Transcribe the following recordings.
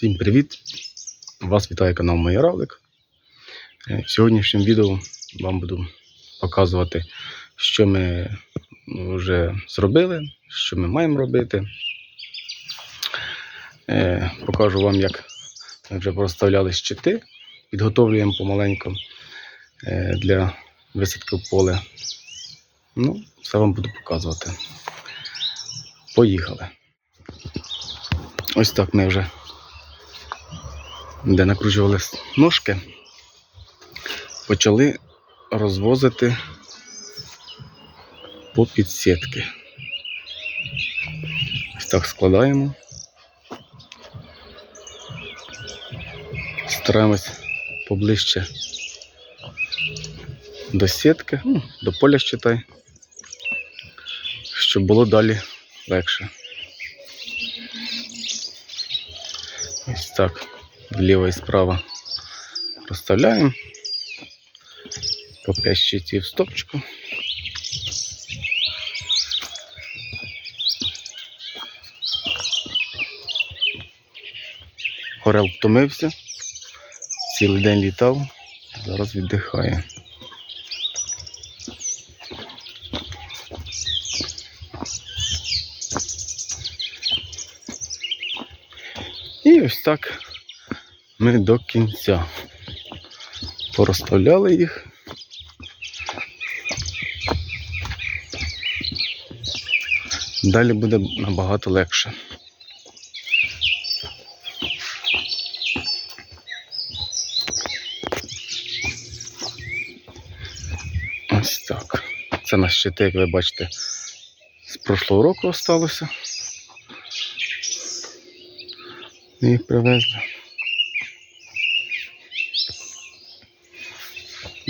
Всім привіт! Вас вітає канал Моя Равлик. Е, В сьогоднішньому відео вам буду показувати, що ми вже зробили, що ми маємо робити. Е, Покажу вам, як ми вже проставляли щити, підготовлюємо помаленьку е, для висадки в поле. Ну, все вам буду показувати. Поїхали. Ось так ми вже де накручували ножки, почали розвозити по підсітки. Ось так складаємо. Стараємось поближче до сітки, ну, до поля щитай, щоб було далі легше. Ось так, вліво і справа розставляємо по 5 щитів в стопчику. Орел втомився, цілий день літав, зараз віддихає. І ось так ми до кінця порозставляли їх. Далі буде набагато легше. Ось так. Це на щити, як ви бачите, з прошлого року осталося. Ми їх привезли.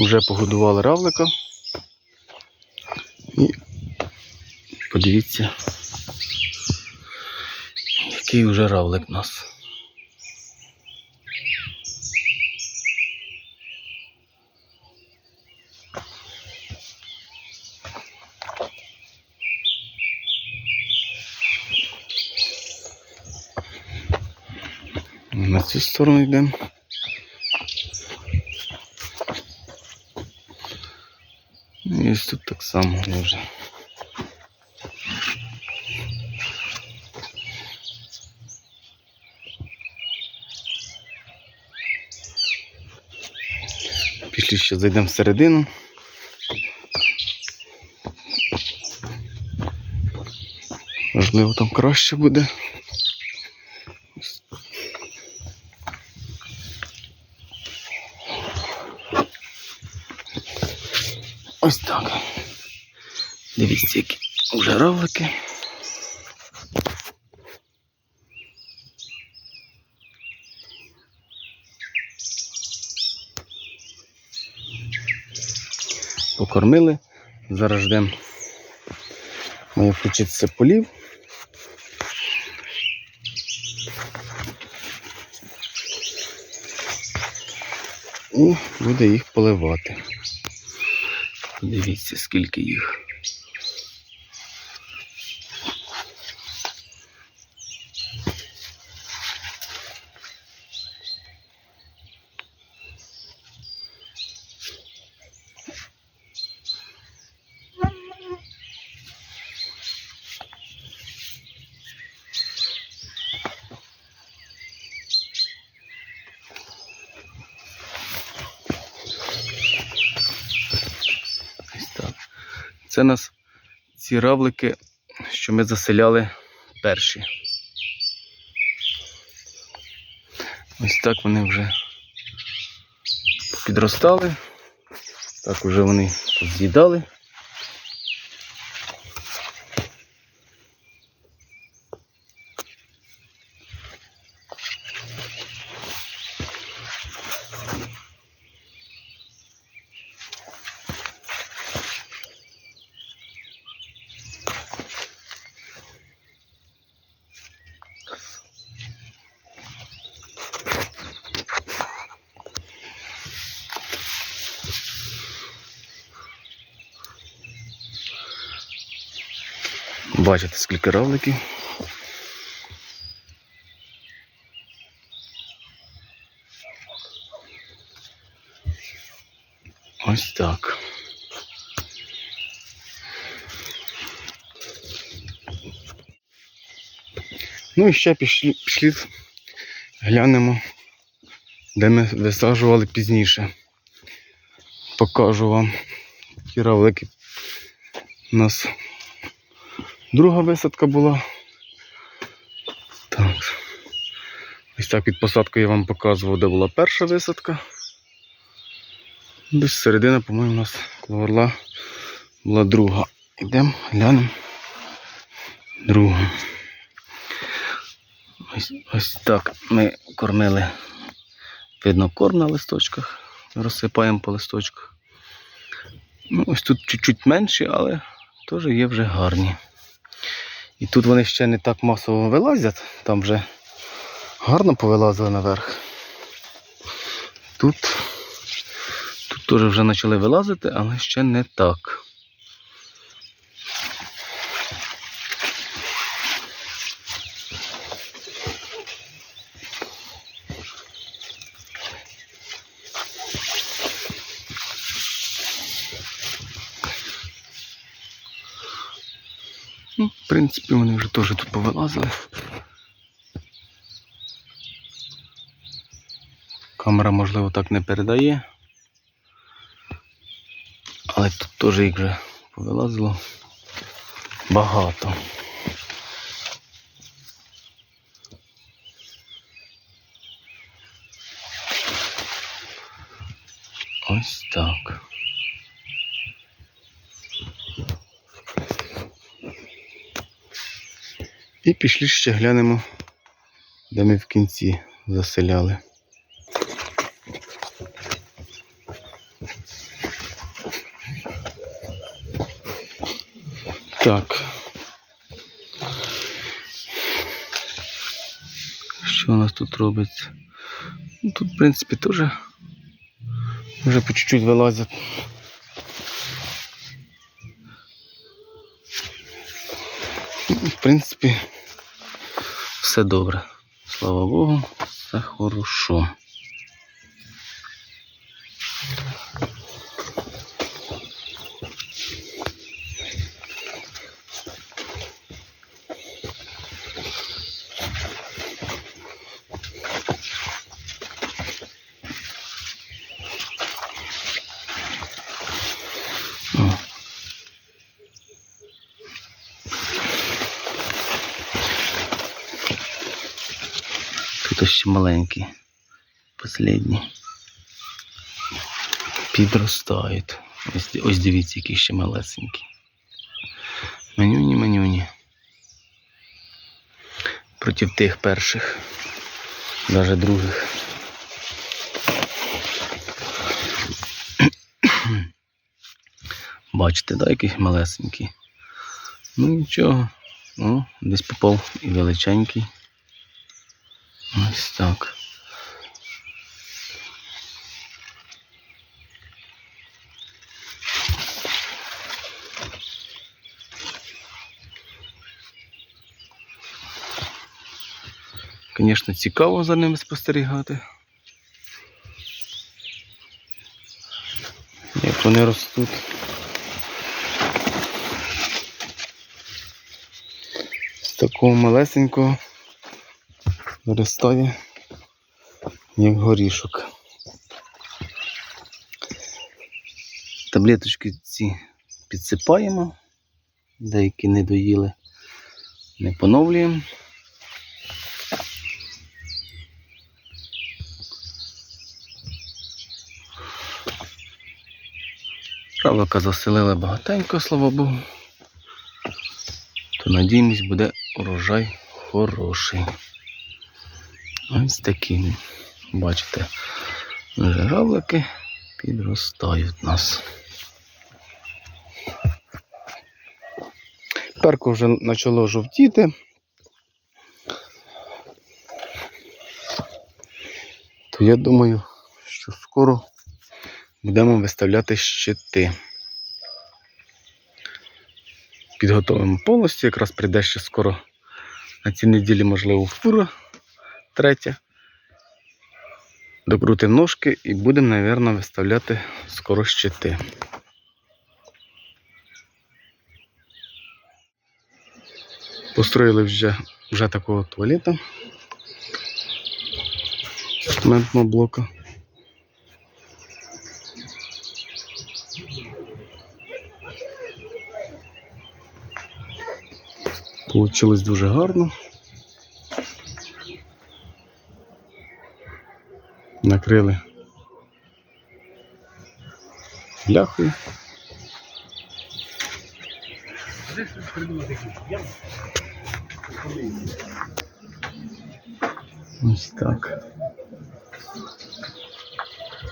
Вже погодували равлика. І подивіться, який вже равлик у нас. На цю сторону йдемо. І ось тут так само вже. Пішли ще зайдемо всередину. Можливо, там краще буде. Ось так. Дивіться, які вже равлики. Покормили. Зараз ждемо. Має включитися полів. І буде їх поливати. Дивіться, скільки їх. Це нас ці равлики, що ми заселяли перші. Ось так вони вже підростали. Так уже вони з'їдали. Бачите, скільки равликів. Ось так. Ну і ще пішли, пішли глянемо, де ми висаджували пізніше. Покажу вам. Ті равлики у нас друга висадка була. Так. Ось так під посадкою я вам показував, де була перша висадка. Десь середина, по-моєму, у нас коло орла була друга. Йдемо, глянемо. Друга. Ось, ось так ми кормили. Видно, корм на листочках. Розсипаємо по листочках. Ну, ось тут чуть-чуть менші, але теж є вже гарні. І тут вони ще не так масово вилазять, там вже гарно повилазили наверх. Тут, тут теж вже почали вилазити, але ще не так. Принципі, вони вже теж тут повилазили. Камера, можливо, так не передає. Але тут теж їх вже повилазило багато. Ось так. І пішли ще глянемо, де ми в кінці заселяли. Так. Що у нас тут робиться? Ну, тут, в принципі, теж вже по чуть-чуть вилазять. В принципі, все добре. Слава Богу, все хорошо. Ще маленький. Последній. Підростають. Ось, ось дивіться, які ще малесенькі. Манюні, манюні. Проти тих перших. Навіть других. Бачите, да, який малесенький. Ну нічого. О, десь попав і величенький. Ось так. Звісно, цікаво за ними спостерігати. Як вони ростуть. З такого малесенького виростає, як горішок. Таблеточки ці підсипаємо, деякі не доїли, не поновлюємо. Равлика заселили багатенько, слава Богу. То надіємось, буде урожай хороший. Ось такі, бачите, вже равлики підростають нас. Перко вже почало жовтіти. То я думаю, що скоро будемо виставляти щити. Підготовимо повністю, якраз прийде ще скоро на цій неділі, можливо, фура третя. Докрутимо ножки і будемо, мабуть, виставляти скоро щити. Построїли вже, вже такого туалета. цементного блока. Получилось дуже гарно. Накрили бляхою. Ось так.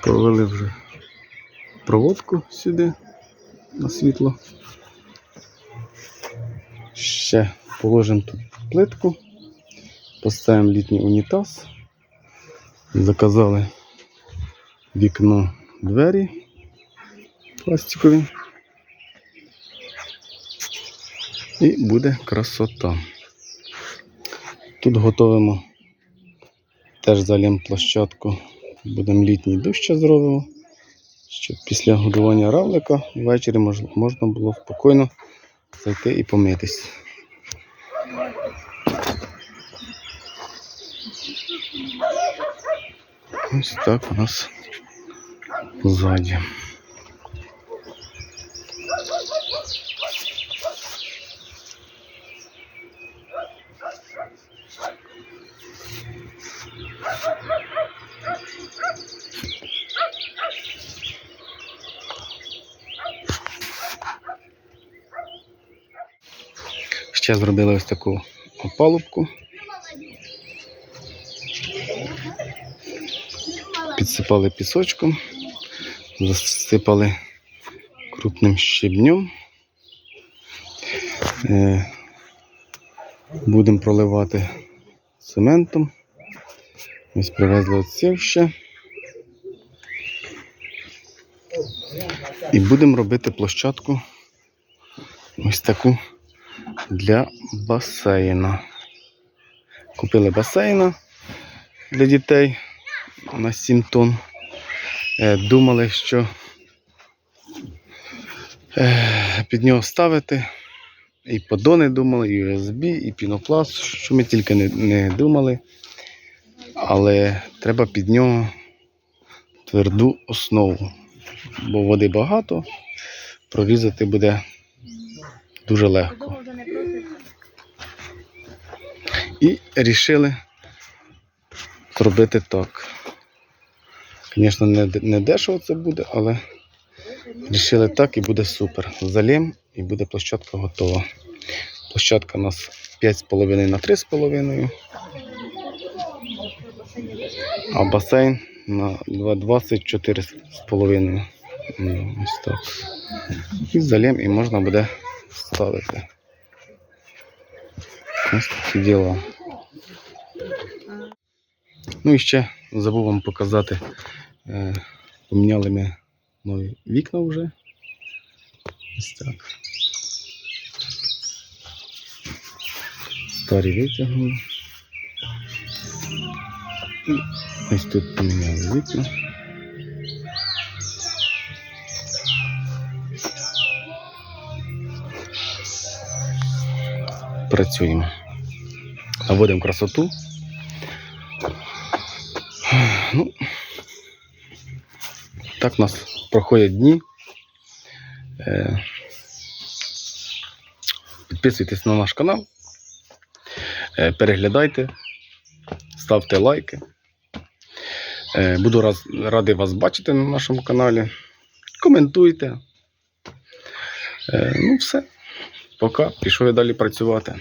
Провели вже проводку сюди на світло. Ще положимо тут плитку, поставимо літній унітаз. Заказали вікно двері пластикові. І буде красота. Тут готуємо теж залім площадку. Будемо літній дощ зробимо, щоб після годування равлика ввечері можна було спокійно зайти і помитись. Ось так у нас ззаді. Ще зробили ось таку опалубку. Підсипали пісочком, засипали крупним щебнем. Е, Будемо проливати цементом. Ось привезли оців ще. І будемо робити площадку ось таку для басейна. Купили басейна для дітей на 7 тонн. Е, Думали, що е, під нього ставити. І подони думали, і USB, і пінопласт, що ми тільки не, не думали. Але треба під нього тверду основу. Бо води багато, прорізати буде дуже легко. І рішили зробити так. Звісно, не, не дешево це буде, але рішили так і буде супер. Залім і буде площадка готова. Площадка у нас 5,5 на 3,5, а басейн на 24,5. Ну. І залім і можна буде ставити. Ось такі діла. Ну і ще забув вам показати. Е, поміняли ми нові вікна вже. Ось так. Старі витягнули. Ось тут поміняли вікна. Працюємо. Наводимо красоту. Ну, так у нас проходять дні. Е, Підписуйтесь на наш канал, е, переглядайте, ставте лайки. Е, Буду раз, радий вас бачити на нашому каналі. Коментуйте. Ну, все. Пока. Пішов я далі працювати.